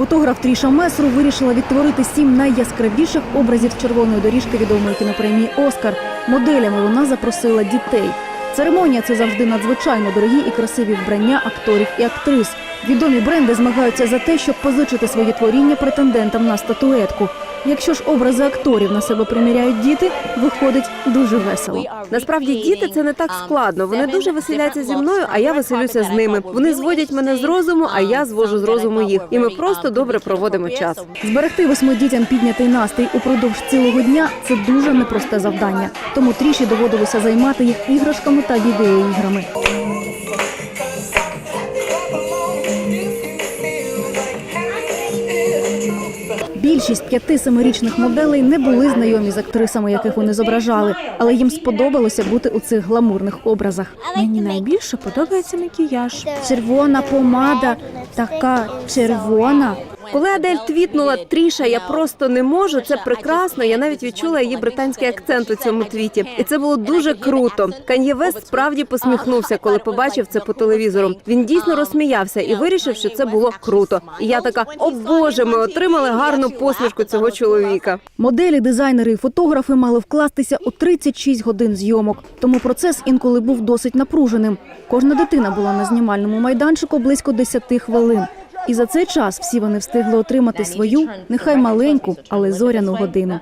Фотограф Тріша Месру вирішила відтворити сім найяскравіших образів червоної доріжки відомої кінопремії Оскар. Моделями вона запросила дітей. Церемонія це завжди надзвичайно дорогі і красиві вбрання акторів і актрис. Відомі бренди змагаються за те, щоб позичити свої творіння претендентам на статуетку. Якщо ж образи акторів на себе приміряють діти, виходить дуже весело. Насправді діти це не так складно. Вони дуже веселяться зі мною, а я веселюся з ними. Вони зводять мене з розуму, а я звожу з розуму їх. І ми просто добре проводимо час. Зберегти восьми дітям піднятий настрій упродовж цілого дня це дуже непросте завдання. Тому тріші доводилося займати їх іграшками та відеоіграми. Більшість п'яти-семирічних моделей не були знайомі з актрисами, яких вони зображали, але їм сподобалося бути у цих гламурних образах. Мені найбільше подобається макіяж. Червона помада, така червона. Коли Адель твітнула Тріша, я просто не можу. Це прекрасно. Я навіть відчула її британський акцент у цьому твіті, і це було дуже круто. Кан'є Вест справді посміхнувся, коли побачив це по телевізору. Він дійсно розсміявся і вирішив, що це було круто. І я така: о Боже, ми отримали гарну посмішку цього чоловіка. Моделі, дизайнери і фотографи мали вкластися у 36 годин зйомок. Тому процес інколи був досить напруженим. Кожна дитина була на знімальному майданчику близько 10 хвилин. І за цей час всі вони встигли отримати свою, нехай маленьку, але зоряну годину.